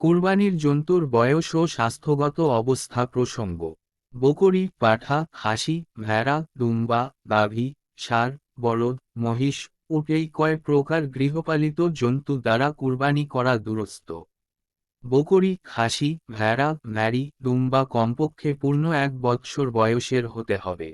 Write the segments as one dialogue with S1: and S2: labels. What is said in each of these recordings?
S1: কুরবানির জন্তুর বয়স ও স্বাস্থ্যগত অবস্থা প্রসঙ্গ। বকরি, পাঠা, খাসি, ভেড়া, দুম্বা, গাভী, ষাঁড়, বলদ, মহিষ উট এই কয় প্রকার গৃহপালিত জন্তু দ্বারা কুরবানি করা দুরস্ত। বকরি, খাসি, ভেড়া ন্যাড়ি দুম্বা কমপক্ষে পূর্ণ এক বৎসর বয়সের হতে হবে।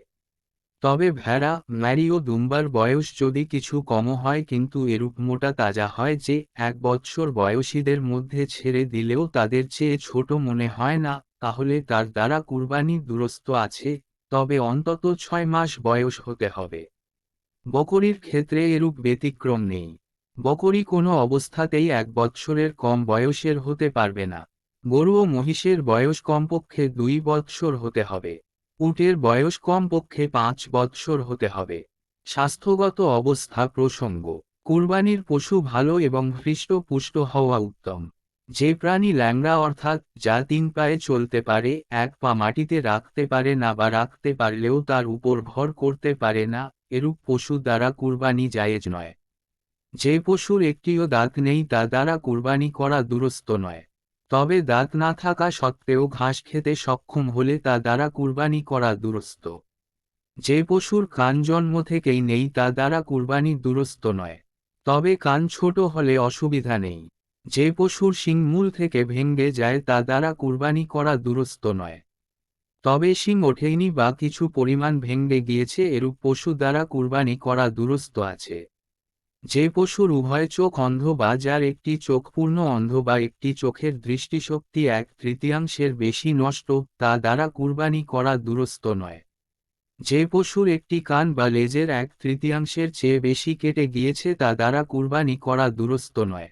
S1: তবে ভেড়া, ম্যারি ও দুম্বার বয়স যদি কিছু কম হয় কিন্তু এরূপ মোটা তাজা হয় যে এক বৎসর বয়সীদের মধ্যে ছেড়ে দিলেও তাদের চেয়ে ছোট মনে হয় না, তাহলে তার দ্বারা কুরবানি দুরস্ত আছে, তবে অন্তত ছয় মাস বয়স হতে হবে। বকরির ক্ষেত্রে এরূপ ব্যতিক্রম নেই। বকরি কোনো অবস্থাতেই এক বৎসরের কম বয়সের হতে পারবে না। গরু ও মহিষের বয়স কমপক্ষে দুই বৎসর হতে হবে। উটের বয়স কমপক্ষে পাঁচ বৎসর হতে হবে। স্বাস্থ্যগত অবস্থা প্রসঙ্গ। কুরবানির পশু ভালো এবং হৃষ্টপুষ্ট হওয়া উত্তম। যে প্রাণী ল্যাংড়া অর্থাৎ যা তিন পায়ে চলতে পারে, এক পা মাটিতে রাখতে পারে না বা রাখতে পারলেও তার উপর ভর করতে পারে না, এরূপ পশু দ্বারা কুরবানি জায়েজ নয়। যে পশুর একটিও দাঁত নেই তা দ্বারা কুরবানি করা দুরস্ত নয়। তবে দাঁত না থাকা সত্ত্বেও ঘাস খেতে সক্ষম হলে তা দ্বারা কুরবানি করা দুরস্ত। যে পশুর কান জন্ম থেকেই নেই তা দ্বারা কুরবানি দুরস্ত নয়। তবে কান ছোট হলে অসুবিধা নেই। যে পশুর শিং মূল থেকে ভেঙ্গে যায় তা দ্বারা কুরবানি করা দুরস্ত নয়। তবে শিং ওঠেনি বা কিছু পরিমাণ ভেঙ্গে গিয়েছে এরূপ পশু দ্বারা কুরবানি করা দুরস্ত আছে। যে পশুর উভয় চোখ অন্ধ বা যার একটি চোখ পূর্ণ অন্ধ বা একটি চোখের দৃষ্টিশক্তি এক তৃতীয়াংশের বেশি নষ্ট, তা দ্বারা কুরবানি করা দুরস্ত নয়। যে পশুর একটি কান বা লেজের এক তৃতীয়াংশের চেয়ে বেশি কেটে গিয়েছে, তা দ্বারা কুরবানি করা দুরস্ত নয়।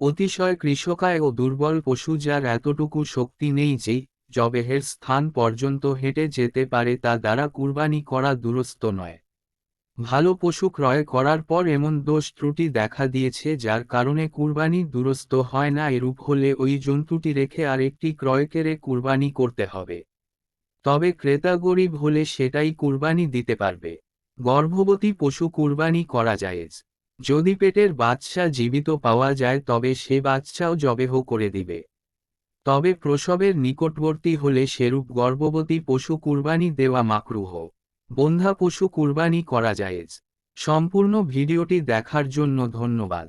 S1: অতিশয় কৃষকায় ও দুর্বল পশু যার এতটুকু শক্তি নেই যে জবেহের স্থান পর্যন্ত হেঁটে যেতে পারে, তা দ্বারা কুরবানি করা দুরস্ত নয়। ভালো পশু ক্রয় করার পর এমন দোষ ত্রুটি দেখা দিয়েছে যার কারণে কুরবানি দুরস্ত হয় না, এরূপ হলে ওই জন্তুটি রেখে আর একটি ক্রয় করে কুরবানি করতে হবে। তবে ক্রেতা গরিব হলে সেটাই কুরবানি দিতে পারবে। গর্ভবতী পশু কুরবানি করা যায়জ যদি পেটের বাচ্চা জীবিত পাওয়া যায়, তবে সে বাচ্চাও জবেহ করে দিবে। তবে প্রসবের নিকটবর্তী হলে সেরূপ গর্ভবতী পশু কুরবানি দেওয়া মাকরুহ। বন্ধা পশু কুরবানি করা যায়জ সম্পূর্ণ ভিডিওটি দেখার জন্য ধন্যবাদ।